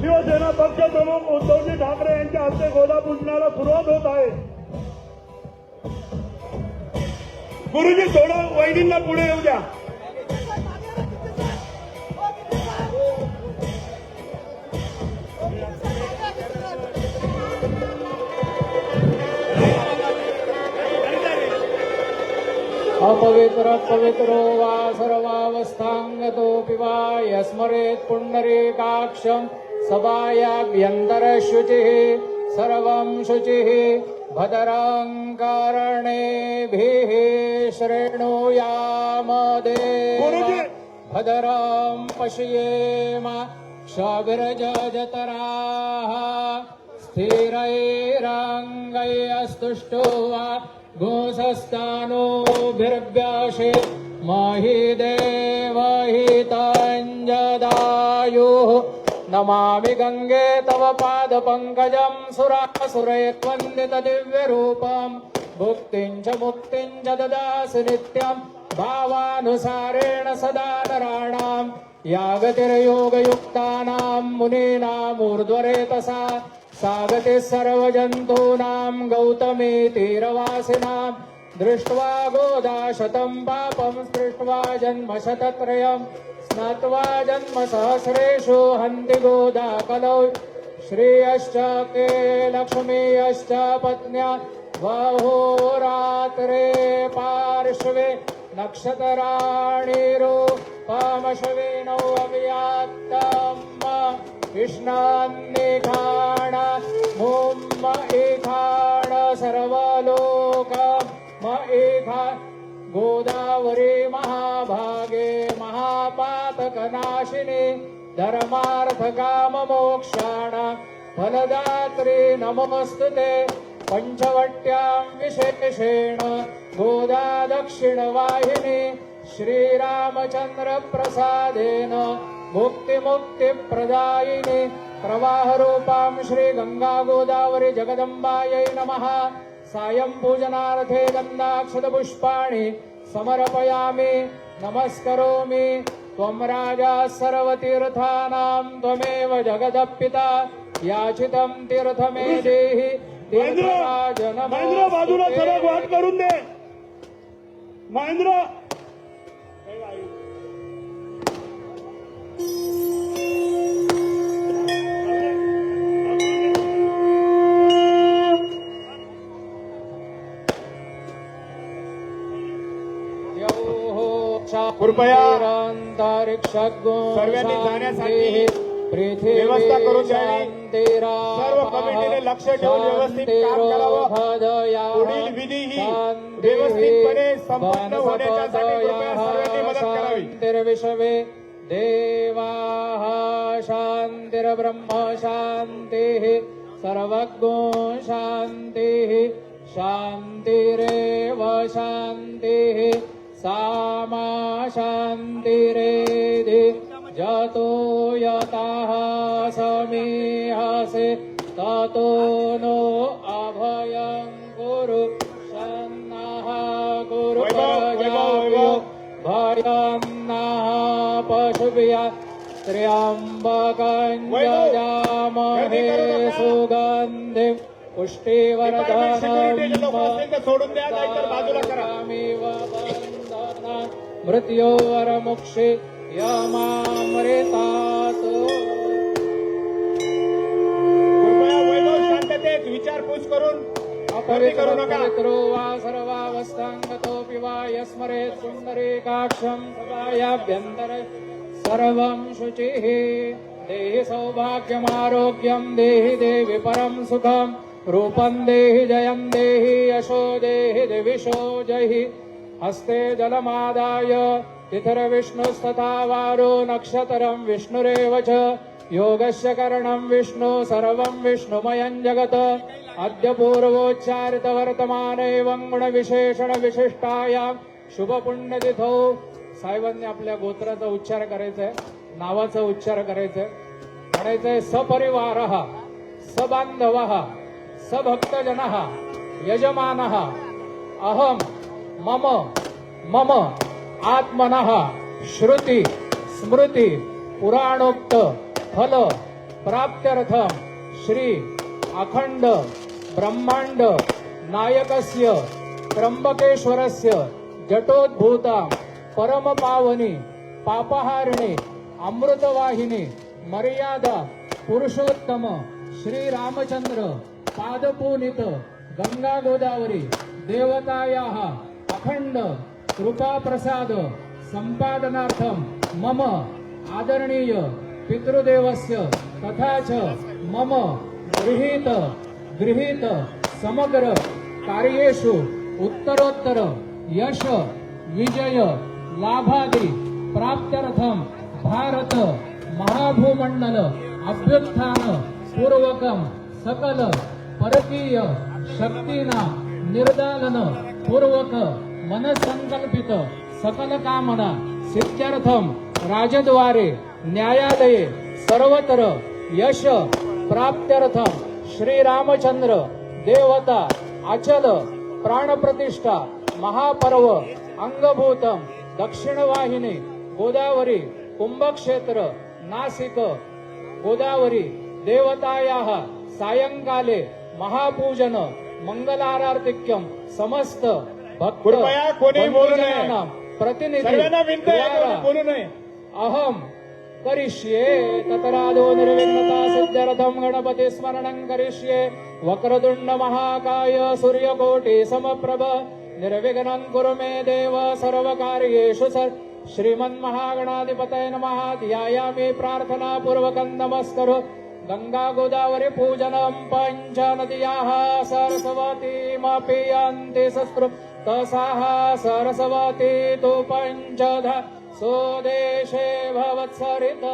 शिवसेना पक्षप्रमुख उद्धवजी ठाकरे यांच्या हस्ते गोदा पूजनाला सुरुवात होत आहे. गुरुजी थोडं वहिनींना पुढे येऊ द्या. अपवित्र पवित्रो वा सर्वावस्थांगतो वा यस्मरेत् पुण्डरीकाक्षम्। सभायाभ्यन्तरशुचिः सर्वं शुचिः भदरङ्करणेभिः गुरुजी. भदरं पश्येम क्षविरजतराः स्थिरैरङ्गैस्तुष्टो वा घोषस्थानोभिर्व्याशे महि देवहिताञ्जदायुः नमामि गङ्गे तव पादपङ्कजं सुरासुरैर्वन्दितदिव्यरूपम् भुक्तिं च मुक्तिं च ददासि नित्यम् भावानुसारेण सदा नराणाम् या गतिर्योगयुक्तानां मुनीनामूर्ध्वरेतसा। सा गतिः सर्वजन्तूनां गौतमी तीरवासिनां। दृष्ट्वा गोदा शतं पापं स्पृष्ट्वा जन्म शतत्रयम् स्नात्वा जन्म सहस्रेषु हन्ति गोदा कलौ श्रियश्च के लक्ष्मीयश्च पत्न्या बहोरात्रे पार्श्वे नक्षतराणिरूपमशविनौ अव्यात्तम् कृष्णान्निखाण मुम्म इखाण सर्वलोक। म इखा गोदावरी महाभागे महापातकनाशिनी धर्मार्थकाममोक्षाण फलदात्री नमोऽस्तु ते पञ्चवट्यां विशेषेण गोदा दक्षिणवाहिनी श्रीरामचन्द्रप्रसादेन मुक्तिमुक्तिप्रदायिनि प्रवाहरूपां श्रीगङ्गागोदावरी जगदम्बायै नमः सायं पूजनार्थे गन्धाक्षतपुष्पाणि समर्पयामि नमस्करोमि। त्वं राजा सर्वतीर्थानां त्वमेव जगदपिता याचितं तीर्थ मे देहि महेंद्र बाजूला ते. वाट करून दे। महेंद्र। कृपया सर्वांनी जाण्यासाठी व्यवस्था करून द्यावी. सर्व कमिटीने लक्ष ठेवून व्यवस्थित काम करावं. पुढील विधी ही व्यवस्थितपणे संपन्न होण्याच्यासाठी कृपया सर्वांनी मदत करावी. शांतिर्विश्वे देवाः शान्तिर्ब्रह्म शान्तिः सर्वज्ञो शान्तिः शान्तिरेव शान्तिः सामा शान्तिरेधि जतो यतः समीहसे ततो नो अभयं कुरु शन्नः वैभव. भयन्नः पशुभ्य त्र्यम्बकं वैभव, यजामहे गर्दी करू नका. सुगन्धिं तर सोडून द्या बाजूला करा मृत्योवरमुक्षे यमामृतात्। कृपया वैभव शांततेत विचारपूस करून अपवित्रो वा सर्वावस्थाङ्गतोऽपि वा यस्मरेत् सुन्दरीकाक्षं सदायाभ्यन्तर सर्वं शुचिः। देहि देहि देवि परं सुखं। रूपं देहि जयं देहि यशो देहि दिविशो जहि हस्ते जलमादाय तिथिर्विष्णुस्तथा वारो नक्षतरं विष्णुरेव च योगस्य करणं विष्णु सर्वं विष्णुमयं जगत। अद्य पूर्वोच्चारितवर्तमान एवं गुणविशेषणविशिष्टायां शुभपुण्यतिथौ। साहेबांनी आपल्या गोत्राचा उच्चार करायचा आहे नावाचा उच्चार करायचा आहे. म्हणायचंय सपरिवार सबांधव सभक्तजन यजमान अहम मम मम आत्मन श्रुती स्मृती पुराणोक्त फल प्राप्त्यर्थम श्री अखंड ब्रह्मांड नायकस्य त्र्यंबकेश्वरस्य जटोद्भूता परमपावनी पापहारिणी अमृतवाहिनी मर्यादा पुरुषोत्तम श्रीरामचंद्र पादपूनित गंगा गोदावरी देवतायाः अखंड कृपा प्रसाद संपादनार्थम मम आदरणीय पितृदेवस्य तथा च मम गृहीत गृहीत समग्र कार्येषु उत्तरोत्तर यश विजय लाभादि प्राप्त्यर्थम भारत महाभूमंडल अभ्युत्थान पूर्वकम सकल परकीय शक्तीना निर्दालन पूर्वक मनसंकल्पित सकल कामना सिद्ध्यर्थम राजद्वारे न्यायालये सर्वत्र यश प्राप्त्यर्थम श्री रामचंद्र देवता अचल प्राणप्रतिष्ठा महापर्व अंगभूतम दक्षिण वाहिनी गोदावरी कुंभक्षेत्र नासिक गोदावरी देवतायाः सायंकाले महापूजन मंगलारार्तिक्यम समस्त कृपया कोणी बोलू नये. प्रतिनिधी सर्वांना विनंती आहे द्वारा कोणी बोलू नये अहम करिष्ये ततरादो निर्विघ्नता सिद्ध्यर्थम गणपती स्मरणं करिष्ये वक्रतुंड महाकाय सूर्यकोटि समप्रभ निर्विघ्नं कुरु मे देव सर्वकार्येषु सर श्रीमन्महागणाधिपतये नमः ध्यायामि प्रार्थना पूर्वकं नमस्करो गंगा गोदावरी पूजनं पञ्च नद्याः सरस्वतीमपि अन्ति शस्त्रु सहा सरस्वतीतु पञ्चध सो भवत्सरित।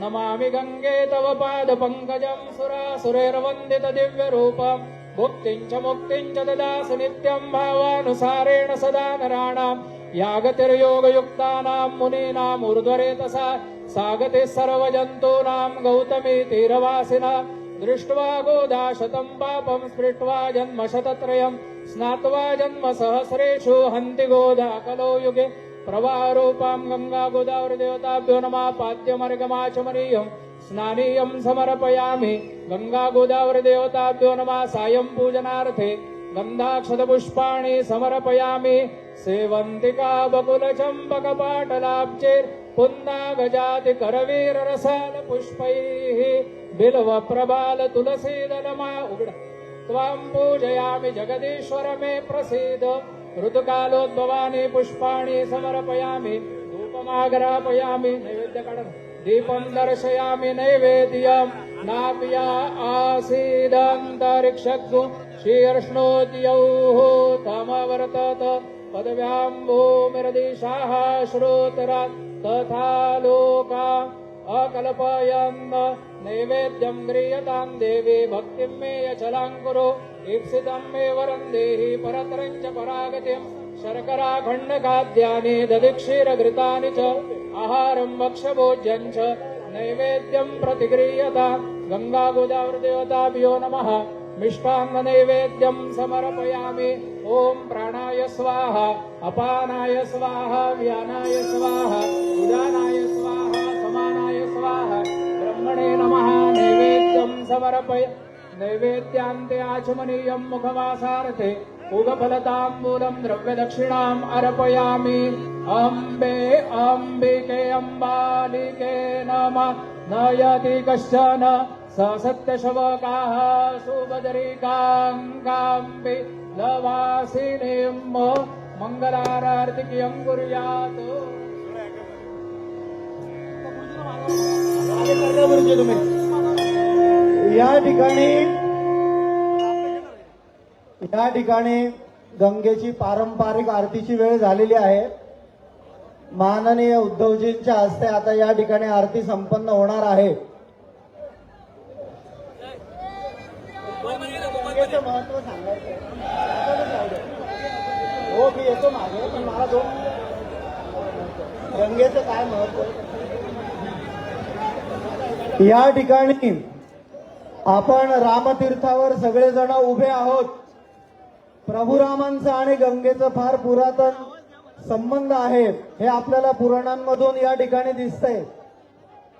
नमामि गङ्गे तव पादपङ्कजम् पङ्कजम् सुरासुरेर्वन्दित दिव्यरूपम् मुक्तिम् च मुक्तिञ्च निदास नित्यम् भावानुसारेण सदा नराणाम् या गतिर्योगयुक्तानाम् मुनीनाम् उर्ध्वरेतसा गतिः सर्वजन्तूनाम् गौतमी तीरवासिना। दृष्ट्वा गोदाशतं पापं स्पृष्ट्वा जन्म शतत्रयम् स्नात्वा जन्म सहस्रेषु हन्ति गोदा कलो युगे प्रवाहरूपां गङ्गा गोदावरी देवताभ्यो नमः स्नानीयं समर्पयामि। गङ्गा गोदावरी देवताभ्यो नमः सायं पूजनार्थे गन्धाक्षतपुष्पाणि समर्पयामि। सेवन्तिका बकुलचम्बकपाटलाब्जे पुन्नागजाति करवीररसाल पुष्पैः बिल्वप्रबाल तुलसीदलमा उग्ड त्वां पूजयामि जगदीश्वर मे प्रसीद। ऋतुकालोद्भवानि पुष्पाणि समर्पयामि। धूपमाग्रापयामि नैवेद्यकटन दीपं दर्शयामि नैवेद्यं। नाप्या आसीदन्तरिक्षगु शीर्ष्णोद्यौः तमवर्तत। पदव्यां भूमिरदिशाः श्रोतरात् तथा लोका अकल्पयन् नैवेद्यं गृह्यतां देवी भक्तिं मे यचलाङ्कुरो ईप्सितं मे वरं देहि परत्रं च परागतिं। शर्कराखण्डखाद्यानि दधिक्षीरघृतानि च आहारं भक्ष्यभोज्यं च नैवेद्यं प्रतिगृह्यता गङ्गा गोदावृदेवताभ्यो नमः नैवेद्यं समर्पयामि। ॐ प्राणाय स्वाहा अपानाय स्वाहा व्यानाय स्वाहा उदानाय स्वाहा समानाय स्वाहा। ब्रह्मणे नमः। नैवेद्यं समर्पय नैवेद्यान्ते आचमनीयं मुखवासार्थे उगफलताम्बूलं द्रव्यदक्षिणाम् अर्पयामि। अम्बे अम्बिके अम्बालिके नमः। नयति कश्चन स सत्यशवकाः सुबदरिकाङ्गाम्बि लवासिनीं मङ्गलारार्तिकीयं कुर्यात्। या ठिकाणी या ठिकाणी गंगेची पारंपरिक आरतीची वेळ झालेली आहे. माननीय उद्धवजींच्या हस्ते आता या ठिकाणी आरती संपन्न होणार आहे. महत्त्व सांगायचं हो मी येतो मागे पण मला दोन गंगेचं काय महत्त्व या ठिकाणी आपण रामतीर्थावर सगळेजण उभे आहोत. प्रभुरामांचा आणि गंगेचं फार पुरातन संबंध आहे हे आपल्याला पुराणांमधून या ठिकाणी दिसतंय.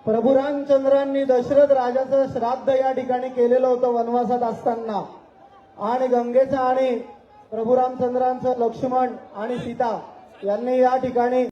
प्रभू रामचंद्रांनी दशरथ राजाचं श्राद्ध या ठिकाणी केलेलं होतं वनवासात असताना. आणि गंगेचं आणि प्रभू रामचंद्रांचं लक्ष्मण आणि सीता यांनी या ठिकाणी